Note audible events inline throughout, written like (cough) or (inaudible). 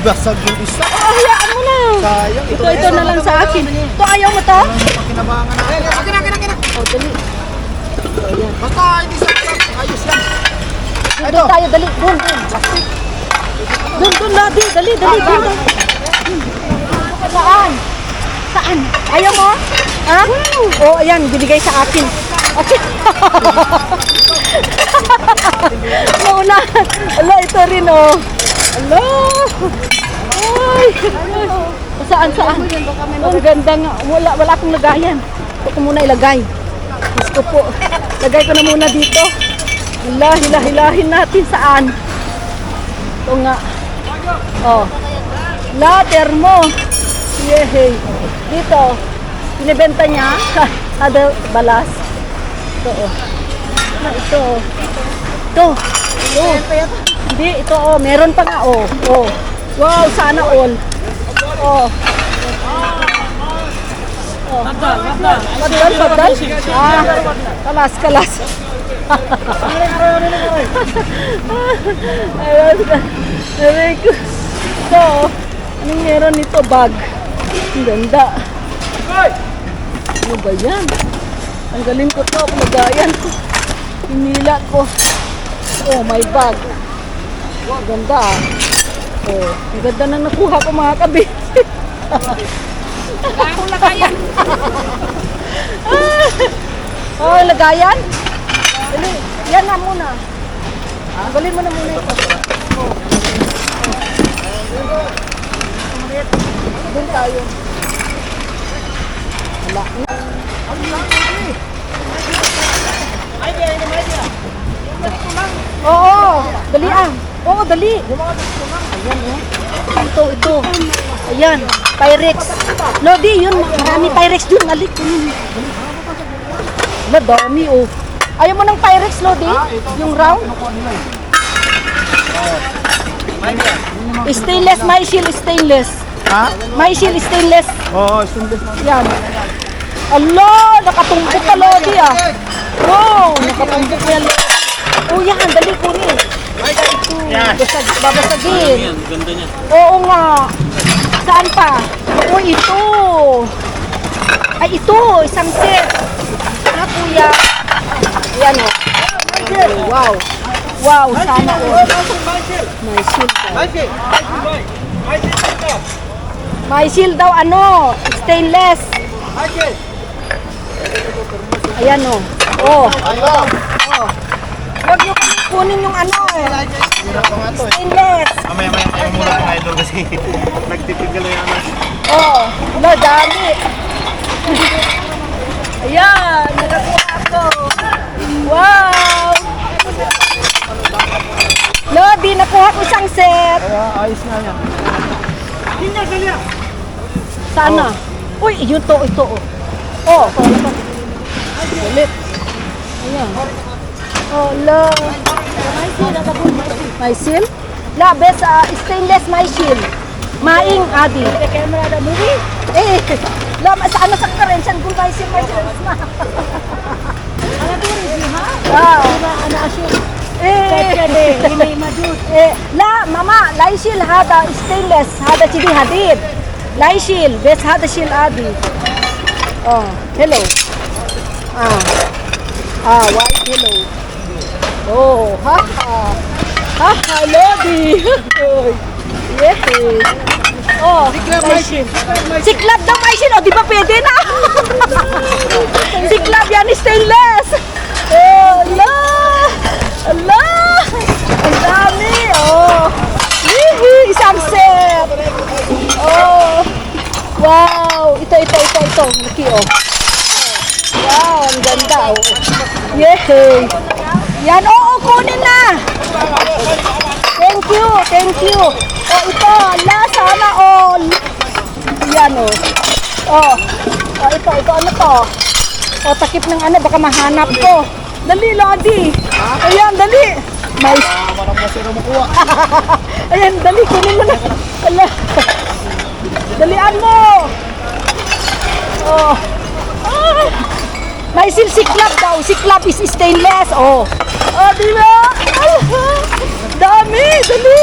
basag yung isa. Oh, hayaan mo na. Sayang. Ito, ito na lang sa akin. Ito, ayaw mo to? Pakinabangan na. Akin, akin, akin. Oh, dali. Basta, hindi sa ayos yan. Doon tayo, dali. Doon, doon. Doon, doon, dali, dali, dali, doon. Saan? Saan? Ayaw mo? Ha? Oh, ayan, binigay sa akin. Okay. (laughs) Nauna. Ala, ito rin, oh. Ala. Ay. Saan, saan? Oh, ang ganda nga. Wala, wala akong lagayan. Ito ko muna ilagay. Gusto po. Lagay ko na muna dito. Hala, hilahilahin natin saan. Ito nga. Oh. La, termo. Yehey. Dito. Binibenta niya. (laughs) Kada balas. Ito, oh. Na, ito. oh. Ito. Ito. Hindi, ito, oh. Meron pa nga, oh. Oh. Wow, sana all. Oh. Oh. Padal, padal. Ah, kalas, kalas. Ayun, aray ko. Ito, anong meron nito? Bag. Ang ganda. Ano ba yan? Tanggalin ko to, lagayan ko. Pinila ko. Oh, my bag. Wow, ganda ah. Oh, ang ganda na nakuha ko mga kabi. Ako lagayan. (laughs) Oh, lagayan? Dali, yan na muna. Tanggalin mo na muna ito. Oh. Doon tayo. Wala. Oo, dali ah. Oo, dali. Ayan oh. Ito, ito. Ayan, Pyrex. Lodi, yun. Marami Pyrex dun. Alik. Yun. Wala, dami oh. Ayaw mo ng Pyrex, Lodi? Yung round? Stainless, my shield stainless. Ha? My shield stainless. Oo, na. Yan. Allah, nakatumbok ka, Lodi ah. Wow, nakatumbok yan. Oh, yan, dali kunin. Ito, basag, babasagin. Ganda niya. Oo nga. Saan pa? Oo, ito. Ay, ito. Isang set. Ha, kuya? Yan o. Wow. Wow, sana o. May shield daw. May shield daw, ano? Stainless. Ayan o. Oh. Oh. Kunin yung ano eh. Stainless. Mamaya, maya, tayo muna mga idol kasi (laughs) nagtipid ka lang yan. Oh, wala, dami. Ayan, nakakuha ko. Wow! Lodi, nakuha ko isang set. Kaya ayos na yan. Sana. Uy, yun to, ito. Oh, oh ulit. Ayan. My seal? La, best uh, stainless my shield. Maing adi. Camera da movie? Eh, la, sa ano sa karen, san kung my shield. (laughs) Ano to rin, ha? Ah. Ano asyik? Eh, (laughs) eh, la, mama, laishil hada stainless, hada chidi hadid. Laishil, best hada shil adi. Oh, hello. Ah. Ah, white hello. Oh, ha ha. Ha ha, Lodi. (laughs) Oy. Yehey. Oh, Maishin. Siklab daw, Maishin. Oh, di ba pwede na? (laughs) Siklab yan, stainless. Oh, la. Ala. Ang dami. Oh. Yehey, isang set. Oh. Wow. Ito, ito, ito, ito. Laki, oh. Wow, ang ganda. Oh. Yehey. Yan, oo, kunin na. Thank you, thank you. Oh, ito, la, sana all. Yan, oh. Oh. Oh, ito, ito, ano to? Oh, takip ng ano, baka mahanap ko. Dali, Lodi. Ayan, dali. May... Parang masira makuha. Ayan, dali, kunin mo na. Ala. Dalian mo. Oh. May sil siklap daw. Siklap is stainless. Oh. Oh, di ba? Ay, dami, dali.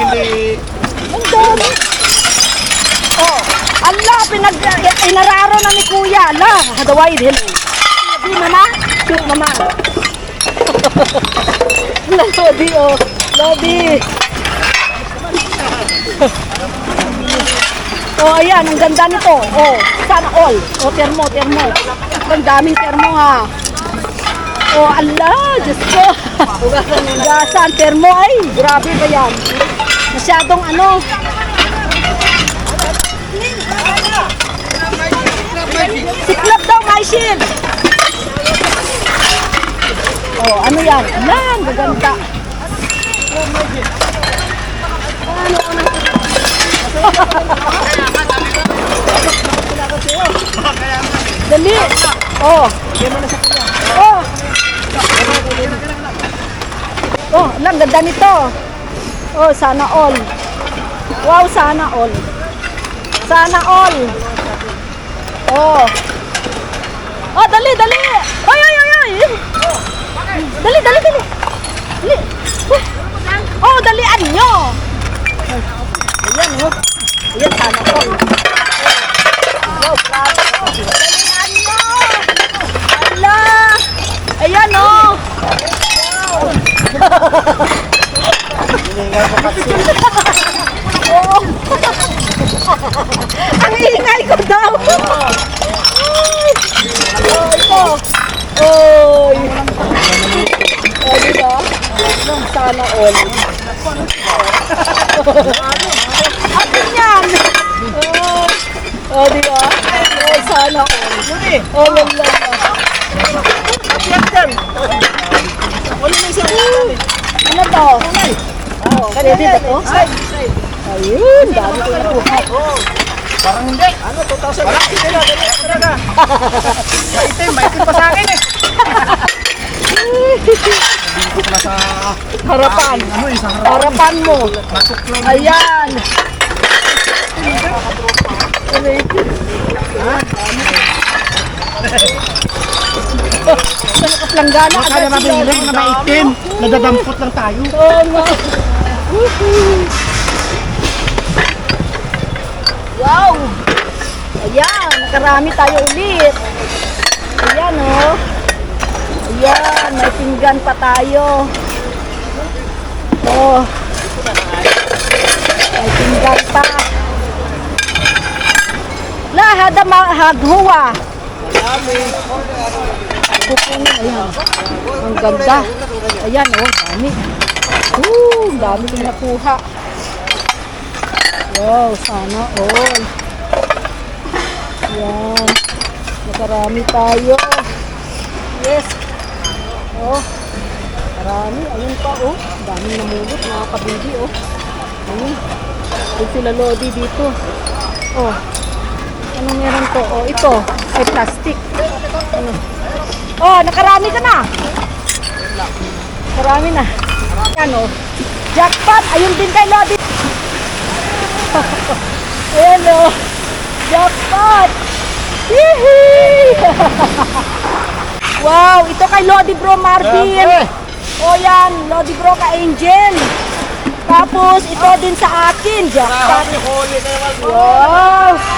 Hindi. Ang dami. Oh, ala, pinag, inararo na ni Kuya. Ala, hadaway, hello. Di, mama. Shoot, mama. Lodi, oh. Lodi. Oh, ayan, ang ganda nito. Oh, sana all. Oh, termo, termo. Ang daming termo, ha. Oh, ala, Diyos ko. Hugasan, termo, ay, grabe ba yan? Masyadong ano. Siklap daw, my shield. Oh, ano yan? Yan, gaganda. Dali. Oh. Oh. Oh, lang ganda nito. Oh, sana all. Wow, sana all. Sana all. Oh. Oh, dali, dali. Ay, ay, ay, ay. Dali, dali, dali. Dali. Oh, dalian nyo. Ayan, oh. Ayan, sana all. Wow, grabe. oh. Dalian nyo. Ala. Ayan, oh. Oo. Ang ingay ko daw. Ay. Oh, ito. Oy. Oh, di ba? Sana all. Oh, oh di ba? Oh, sana all. Oh, lala. Ano to? Oh, pwede ba to? Ayun, dami ko nakuha. Parang hindi. Ano, 2,000? Wala, hindi na. Ganyan talaga. Maitim, maitim pa sa akin eh. Dito ko na sa... Harapan. Ano sa harap. Harapan mo. Ayan. Sa nakaplangana. Kaya namin yung na maitim. Nadadampot lang tayo. Oo nga. Wow! Ayan, nakarami tayo ulit. Ayan, oh. Ayan, may pinggan pa tayo. Oh. May pinggan pa. Lahad ang haghuwa. Kukunin, ayan. Ang ganda. Ayan, oh, dami. Ang dami kong nakuha. Wow, sana all. Ayan. Nakarami tayo. Yes. Oh. Marami. Ayun pa, oh. Daming namulot, mga kabindi, oh. Ayun. Ayun sila Lodi dito. Oh. Ano meron to? Oh, ito. Ay, plastic. Ano? Oh, nakarami ka na. Marami na. Ano? Jackpot! Ayun din kay Lodi. (laughs) Ayan o. Jackpot! Hihi! (laughs) wow! Ito kay Lodi Bro Marvin. O yan, Lodi Bro ka Angel. Tapos ito din sa akin, jackpot. Wow!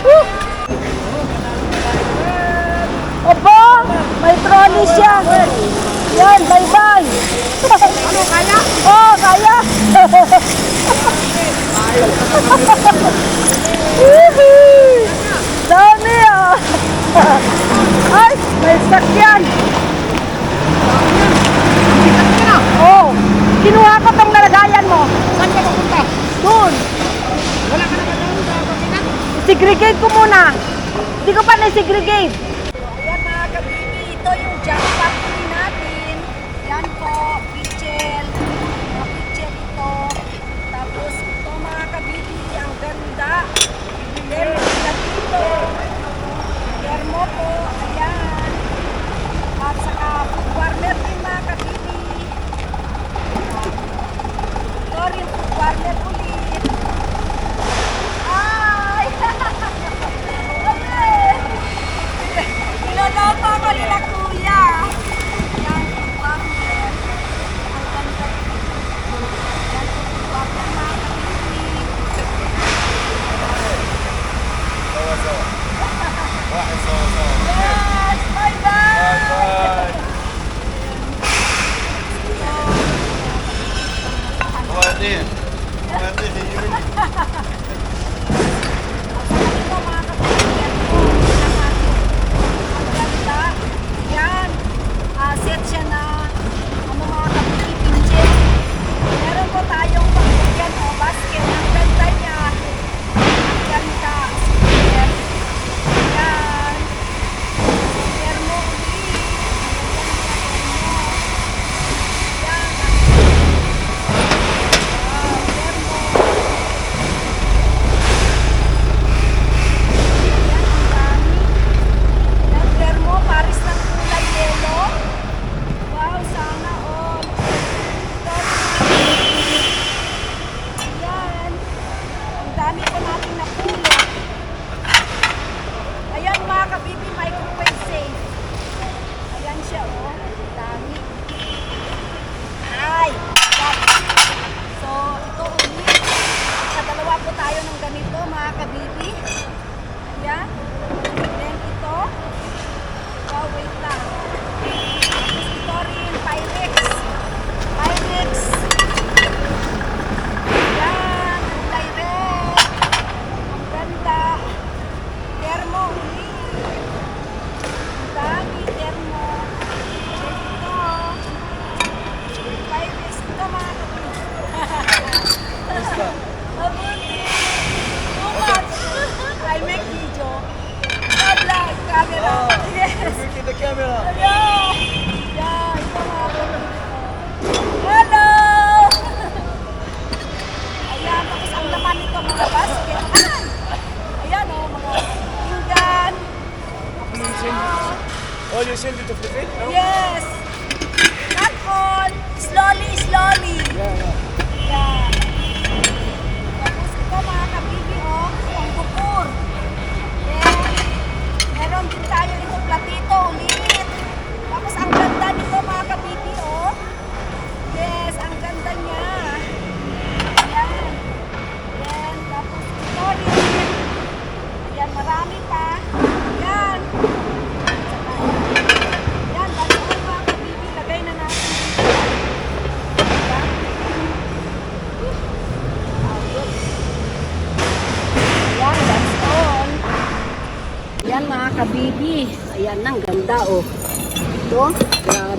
Woo! Opo, may trolley siya. Yan, bye-bye. Ano, kaya? Oo, oh, kaya. Dami ah. Ay, may sakyan. Oh, kinuha ko tong nalagayan mo. Saan ka pupunta? Doon. Wala ka na ba doon sa Segregate ko muna. Hindi ko pa na-segregate.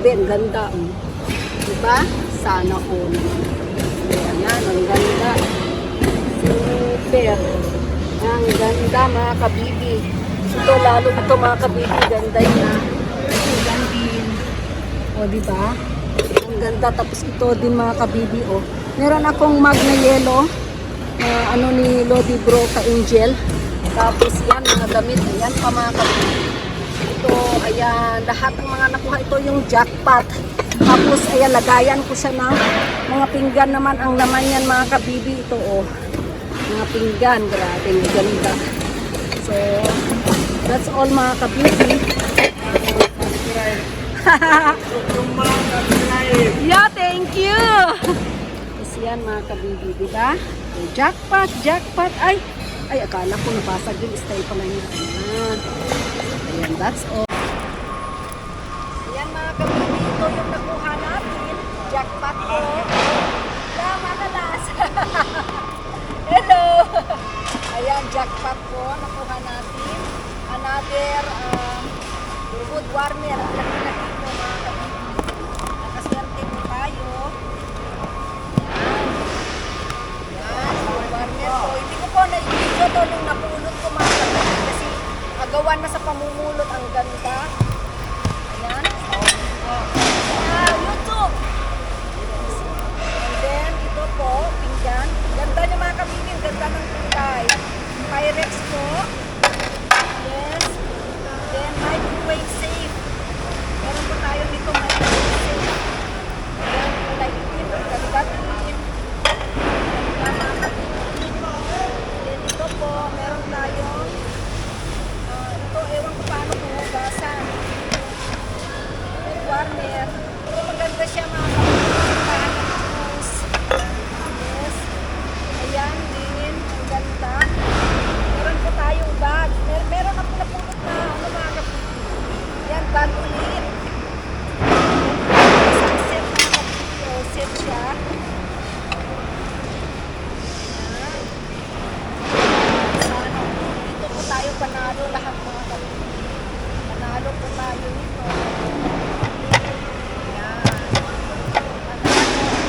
Grabe, ang ganda oh. Diba? Sana all. Ayan, yan, ang ganda. Super. Ang ganda mga kabibi. Ito, lalo ito mga kabibi, ganda. Ayan din. O, diba? Ang ganda. Tapos ito din mga kabibi, oh. Meron akong magna yellow na ano ni Lodi Bro ka Angel. Tapos yan, mga damit. Ayan pa mga kabibi. Ito, ayan, lahat ng mga nakuha. Ito yung jackpot. Tapos, ayan, lagayan ko siya ng mga pinggan naman. Ang laman yan mga kabibi. Ito, oh. Mga pinggan. Grabe, ganda. So, that's all mga kabibi. (laughs) yeah, thank you. Tapos yan mga kabibi, di ba? So, jackpot, jackpot. Ay, ay, akala ko nabasag yung style pala niya. Ayan. Ayan, that's all. Ayan mga kabibi, ito yung nakuha. Jackpot ko. Yeah, madalas. (laughs) Hello! Ayan, jackpot ko. Nakuha natin. Another um, food warmer. Ang laki-laki ko mga kabibi. Nakaswerte po tayo. Yan, food warmer ko. Hindi ko po na-video to nung napulot ko mga kapatid kasi agawan na sa pamumulot ang ganda. Ayan. Ah, YouTube. And then, ito po, pinggan. Ganda niya mga kabibig. Ganda ng kulay. Pyrex po. Yes. Then, microwave safe. Meron po tayo dito microwave safe. Ayan, kulay itim. Ang ganda din. Ganda mga kabibig. Then, ito po, meron tayong ah, ito, ewan ko paano huhugasan. Ito, maganda siya mga kabibig. Paano juice. Yes. Ayan, din. Ang ganda. Meron po tayong bag. Mer meron ako napulot na ano mga kapatid. Yan, bag ulit. Isang set mga kapatid. O, set siya. Ayan. Sana. Dito po tayo panalo lahat mga kapatid. Panalo po tayo nito. Ayan.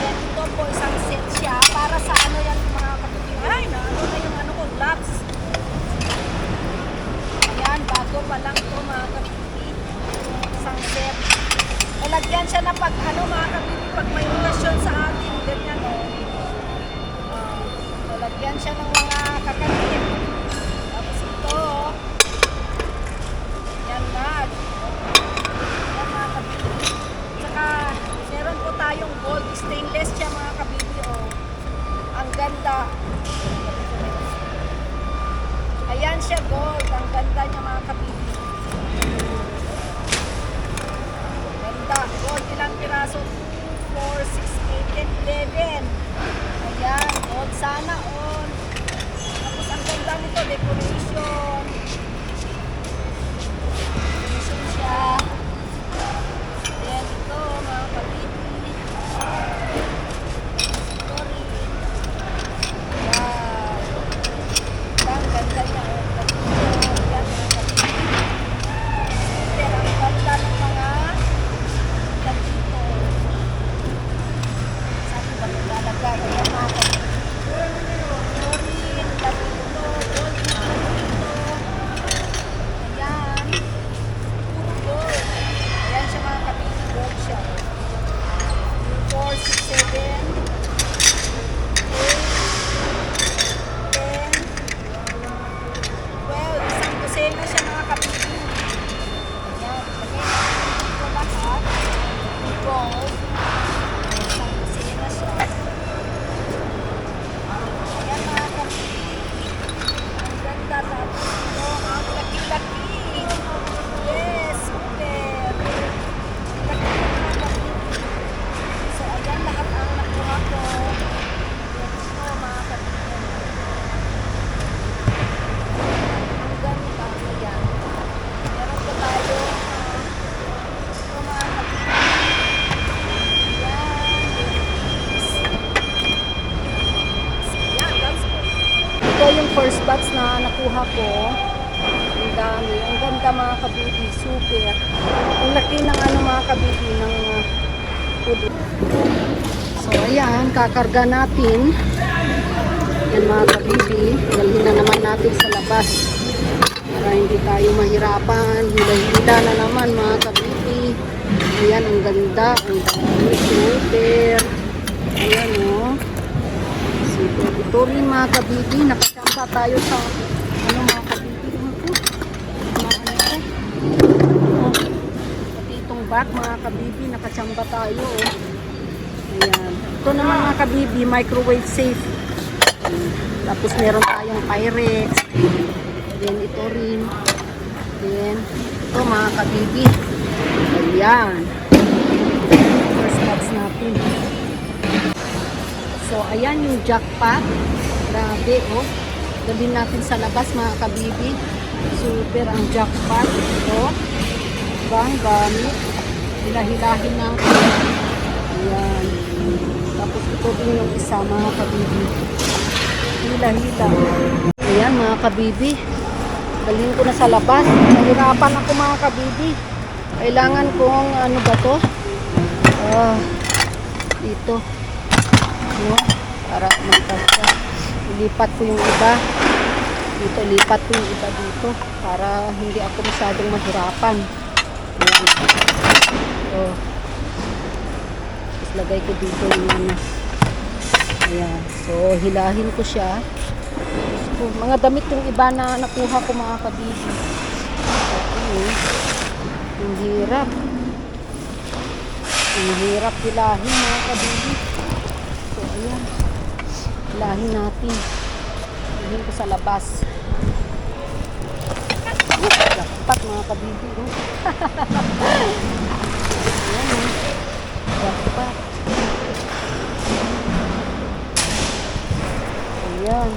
Yan, ito po isang set siya para sa ano yan mga kapatid. Ay, na ano na yung ano ko, gloves. Ayan, bago pa lang to mga kapatid. Isang set. Lalagyan siya na pag ano mga kapatid, pag may okasyon sa atin, ganyan o. Uh, lalagyan siya ng mga kakanin. Tapos ito, yan mag. Yan mga kapatid. Tsaka, meron po tayong gold stainless siya mga kabibi, oh. Ang ganda. siya gold. Ang ganda niya mga kabibi. Ganda. Gold ilang piraso? 4, 6, 8, 10, 11. Ayan. Gold sana all. Tapos ang ganda nito, decoration siya. Ayan ito mga kabibi. Ito rin. Wow. Ang ganda niya. oh. Ganda niya. Yan, mga kabibi. Pero ang ganda ng mga ganito. Saan ba nilalagay? Ayan mga kabibi. Chlorine, latino, gold dito, dito. Ayan. Puro gold. Ayan siya mga kabibi. Gold siya. 4, 6, 7, 8, 10, Well, isang dosena siya mga kapitid. Ayan, lagay natin dito lahat. Gold. Isang dosena siya. Ayan mga kapitid. Ang ganda tapos ito, ang laki-laki. Yes, super. Laki mga kapitid. So, ayan lahat ang nakuha ko. Ito mga kapitid. Ang ganda. Ayan. Meron pa tayo. Ito mga kapitid. Ayan. Ayan, that's all. Ito yung first batch na nakuha ko. Ang dami. Ang ganda mga kabibi. Super. Ang laki ng ano mga kabibi ng uh, pudo. So kakarga natin. Yan mga kabibi. Dalhin na naman natin sa labas. Para hindi tayo mahirapan. Hila-hila na naman mga kabibi. Ayan, ang ganda. Ang dami. Super. Ayan o. Oh. Super. Ito rin mga kabibi. Nakachamba tayo sa ano mga kabibi. Ano po? Mga ano to? Oh. Pati itong bag mga kabibi. Nakachamba tayo o. Ayan. Ito naman mga kabibi. Microwave safe. Tapos meron tayong Pyrex. Then ito rin. Then ito mga kabibi. Ayan. First batch natin. So ayan yung jackpot. Grabe oh. Dalhin natin sa labas mga kabibi. Super ang jackpot. Ito. Diba? Ang gamit. Hilahilahin natin. Ayan. Ito din yung isa mga kabibi. Hila-hila. Ayan mga kabibi. Dalhin ko na sa labas. Nahirapan ako mga kabibi. Kailangan kong ano ba to? Ah, dito. No? Para magkasya. Ilipat ko yung iba. Dito, lipat ko yung iba dito. Para hindi ako masyadong mahirapan. Ayan. Tapos lagay ko dito yung ano. Ayan. So, hilahin ko siya. So, mga damit yung iba na nakuha ko mga kabibi. Okay. Ang hirap. Ang hirap hilahin mga kabibi. So, ayan. Hilahin natin. Hilahin ko sa labas. Lakpat mga kabibi. Oh. ayan. Ayan.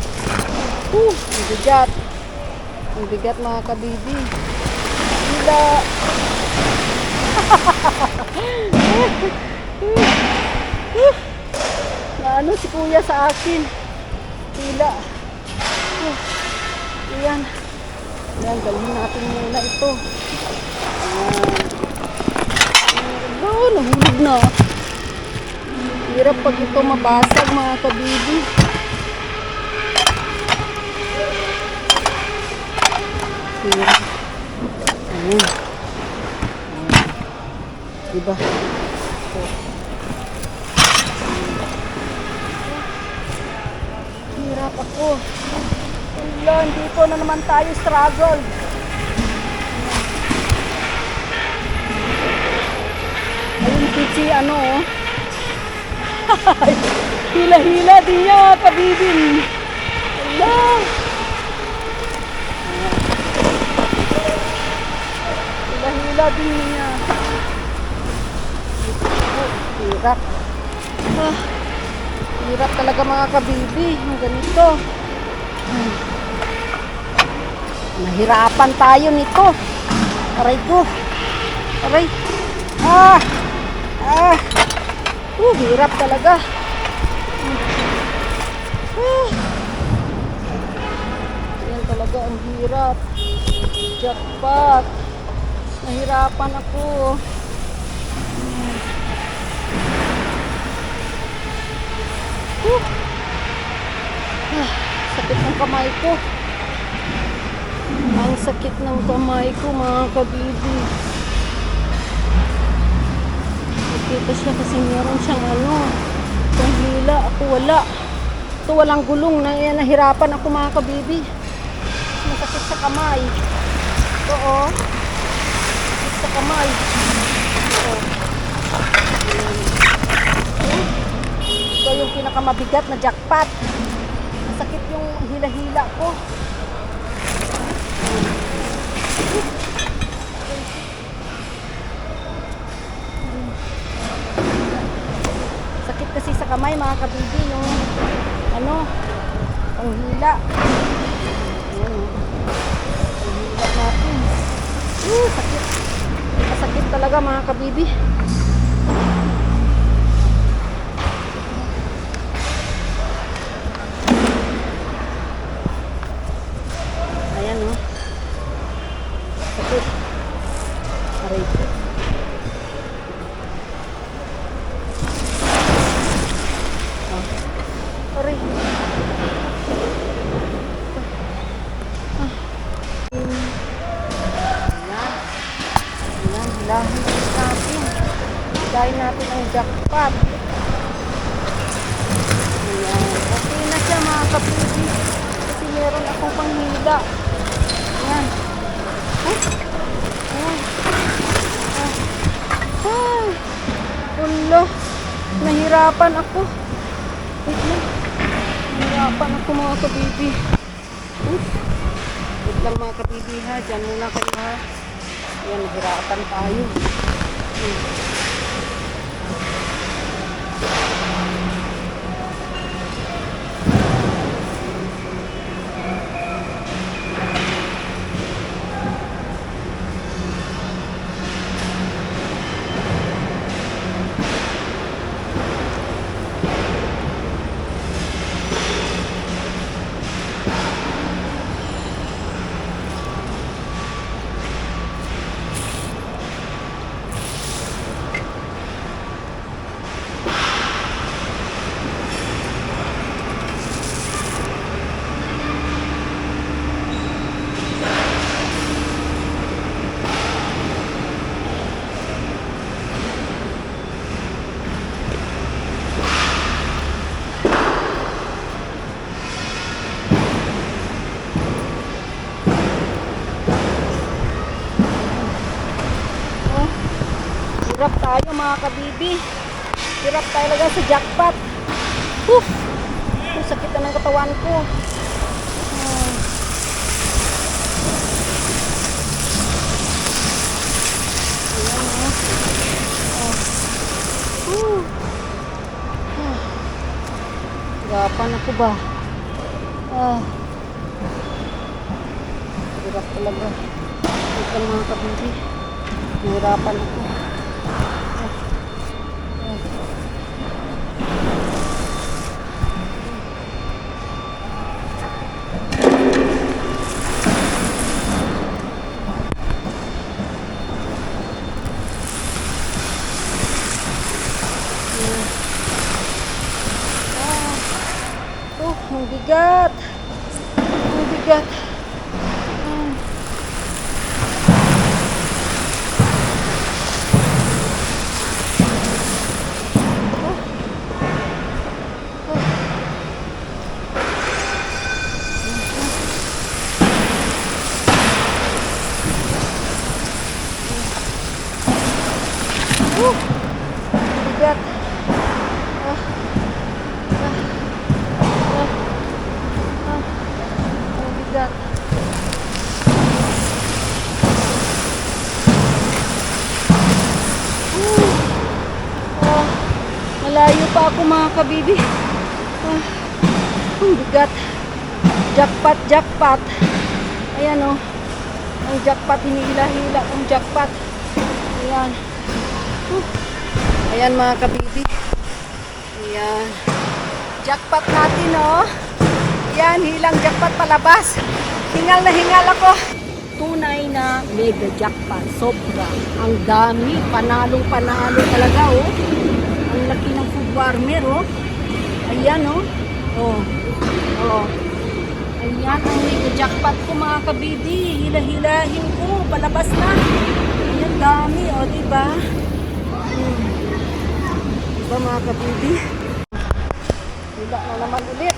Uh, ang bigat. Bigat mga kabibi. Hila. (laughs) Naano si kuya sa akin. Hila. Uh, ayan. Ayan, dalhin natin muna ito. Ayan. Oh, nahulog na. Hirap pag ito mabasag mga kabibi. Hirap. Ayan. Ayan. Diba? So, Hirap ako. Wala, dito na naman tayo struggle. Ayun, Pichi, ano oh. (laughs) Hila-hila din niya, kabibin. Wala. Sabi niya. Hirap. Ah, hirap talaga mga kabibi. Ang ganito. Hmm. Nahirapan tayo nito. Aray ko. Aray. Ah. Ah. Uh, hirap talaga. Ah. Yan talaga ang hirap. Jackpot. Nahirapan ako. Huh. Ah, sakit ng kamay ko. Ang sakit ng kamay ko mga kabibi. Nakita siya kasi meron siyang ano. Panghila. Ako wala. Ito walang gulong. Na, nahirapan ako mga kabibi. Masakit sa kamay. Sa kamay. Ayan. Ito yung pinakamabigat na jackpot. Masakit yung hila-hila ko. Sakit kasi sa kamay mga kabibi yung ano, panghila. Ayan mga kabibi. Ayan o. Sakit. Aray ko. Ah. Aray. Ah. Ayan. Ayan, hilahin natin. Hilahin natin ang jackpot. Ayan. Okay na siya mga kapiti. Kasi meron akong panghila. Ayan. Ay. Ayan. Ah. Ay. Ulo. Nahirapan ako. Wait lang. Nahirapan ako mga kabibi. Hmm? Wait lang mga kabibi ha. Diyan muna kayo ha. Ayan, nahirapan tayo. Hmm. Oh, hirap tayo mga kabibi. Hirap talaga sa jackpot. Whew! Oh, sakit na ng katawan ko. Oh. Ah. Hirapan ako ba? Ah. Hirap talaga. Ito mga kabibi. Nahirapan ako. Ah. Ah. Ah. Oh, ang bigat. Ang bigat. Ah. Uh, bigat. Ah. Ah. Ah. Ah. Ang bigat. pa ako mga kabibi. Ah, ang bigat. Jackpot, jackpot. Ayan o. Ang jackpot, hinihila-hila ang jackpot. Ayan. Huh. Ayan mga kabibi. Ayan. Jackpot natin o. Ayan, hilang jackpot palabas. Hingal na hingal ako. Tunay na mega jackpot. Sobra. Ang dami. Panalong panalo talaga oh. Ang laki ng food warmer oh. Ayan oh. Oh. Oh. Ayan ang mega jackpot ko mga kabibi. Hila-hilahin ko. Palabas na. Ayan dami oh, di ba? Hmm. Diba mga kabibi? Hila na naman ulit.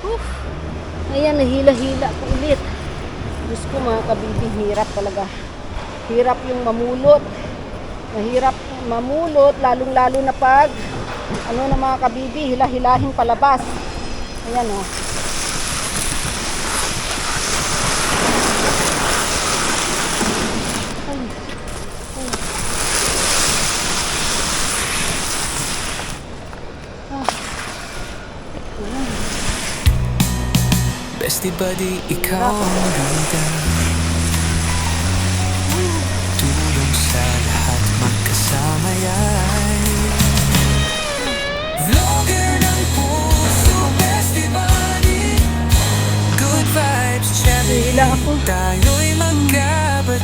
Whew. Ayan, nahila-hila ko ulit. Diyos ko mga kabibi, hirap talaga. Hirap yung mamulot. Mahirap mamulot, lalong-lalo na pag ano na mga kabibi, hila-hilahin palabas. Ayan o. Oh. Ay, ay. Ah. Bestie buddy, ikaw ang bida lang ako. Tayo'y magkabatid